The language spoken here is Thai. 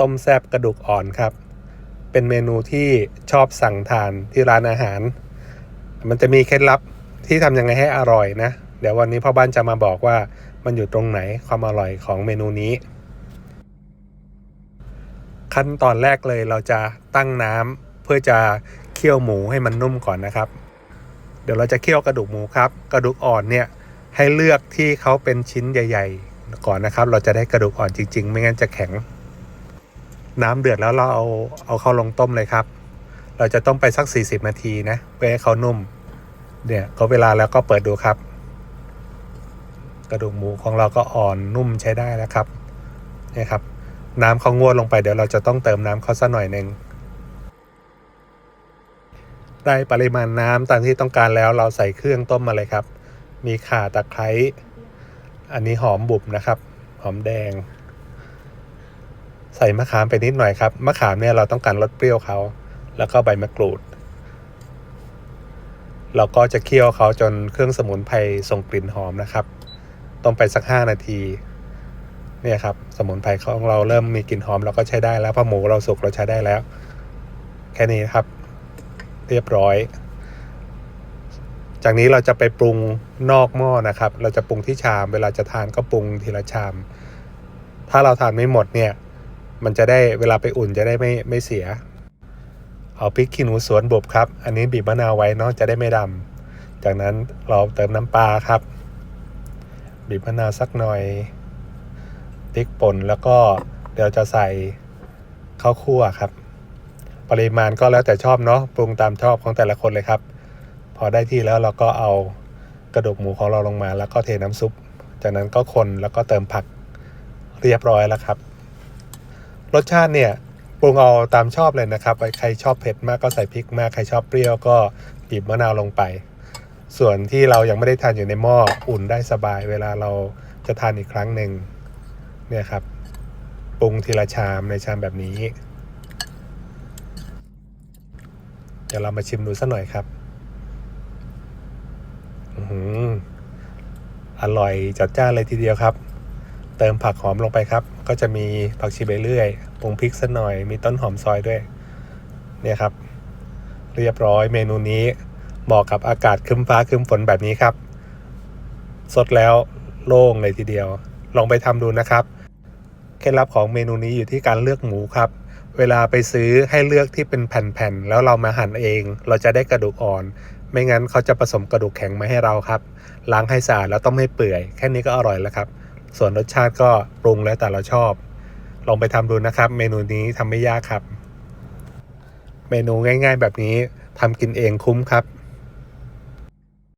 ต้มแซบกระดูกอ่อนครับ เป็นเมนูที่ชอบสั่งทานที่ร้านอาหาร มันจะมีเคล็ดลับที่ทำยังไงให้อร่อยนะ เดี๋ยววันนี้พ่อบ้านจะมาบอกว่ามันอยู่ตรงไหนความอร่อยของเมนูนี้ ขั้นตอนแรกเลยเราจะตั้งน้ำเพื่อจะเคี่ยวหมูให้มันนุ่มก่อนนะครับ เดี๋ยวเราจะเคี่ยวกระดูกหมูครับ กระดูกอ่อนเนี่ยให้เลือกที่เขาเป็นชิ้นใหญ่ ๆ ก่อนนะครับ เราจะได้กระดูกอ่อนจริง ๆ ไม่งั้นจะแข็ง น้ำเดือดแล้วเราเอาเอาเข้าลงต้มเลยครับ เราจะต้มไปสัก 40 นาทีนะเพื่อให้เขานุ่ม เนี่ยก็เวลาแล้วก็เปิดดูครับ กระดูกหมูของเราก็อ่อนนุ่มใช้ได้แล้วครับเนี่ยครับ น้ำเขางวดลงไปเดี๋ยวเราจะต้องเติมน้ำเขาสักหน่อยหนึ่งได้ปริมาณน้ำตามที่ต้องการแล้วเราใส่เครื่องต้มมาเลยครับ มีข่าตะไคร้อันนี้หอมบุบนะครับ หอมแดง ใส่มะขามไปนิดหน่อยครับ มะขามเนี่ยเราต้องการลดเปรี้ยวเขา แล้วก็ใบมะกรูด เราก็จะเคี่ยวเขาจนเครื่องสมุนไพรส่งกลิ่นหอมนะครับ ต้มไปสักห้านาที เนี่ยครับ สมุนไพรของเราเริ่มมีกลิ่นหอมเราก็ใช้ได้แล้วพอหมูเราสุกเราใช้ได้แล้ว แค่นี้ครับ เรียบร้อย จากนี้เราจะไปปรุงนอกหม้อนะครับ เราจะปรุงที่ชาม เวลาจะทานก็ปรุงทีละชาม ถ้าเราทานไม่หมดเนี่ย มันจะได้เวลาไปอุ่นจะได้ไม่ไม่เสีย เอาพริกขี้หนูสวนบุบครับ อันนี้บีบมะนาวไว้เนาะจะได้ไม่ดำจากนั้นเราเติมน้ำปลาครับ บีบมะนาวสักหน่อยพริกป่นแล้วก็เดี๋ยวจะใส่ข้าวคั่วครับ ปริมาณก็แล้วแต่ชอบเนาะปรุงตามชอบของแต่ละคนเลยครับ พอได้ที่แล้วเราก็เอากระดูกหมูของเราลงมา แล้วก็เทน้ำซุป จากนั้นก็คนแล้วก็เติมผักเรียบร้อยแล้วครับ รสชาติเนี่ยปรุงเอาตามชอบเลยนะครับใครชอบเผ็ดมากก็ใส่พริกมาก ใครชอบเปรี้ยวก็บีบมะนาวลงไป ส่วนที่เรายังไม่ได้ทานอยู่ในหม้ออุ่นได้สบาย เวลาเราจะทานอีกครั้งหนึ่งเนี่ยครับปรุงทีละชามในชามแบบนี้ เดี๋ยวเรามาชิมดูสักหน่อยครับอือหืออร่อยจัดจ้านเลยทีเดียวครับ เติมผักหอมลงไปครับ ก็จะมีผักชีใบเลื่อยปรุงพริกสักหน่อยมีต้นหอมซอยด้วย เนี่ยครับ เรียบร้อยเมนูนี้เหมาะกับอากาศคึ้มฟ้าคึ้มฝนแบบนี้ครับ สดแล้วโล่งเลยทีเดียว ลองไปทำดูนะครับเคล็ดลับของเมนูนี้อยู่ที่การเลือกหมูครับ เวลาไปซื้อให้เลือกที่เป็นแผ่นๆ แล้วเรามาหั่นเอง เราจะได้กระดูกอ่อน ไม่งั้นเขาจะผสมกระดูกแข็งมาให้เราครับ ล้างให้สะอาดแล้วต้มให้เปื่อย แค่นี้ก็อร่อยแล้วครับ ส่วนรสชาติก็ปรุงแล้วแต่เราชอบ ลองไปทำดูนะครับ เมนูนี้ทำไม่ยากครับ เมนูง่าย ๆ แบบนี้ทำกินเองคุ้มครับ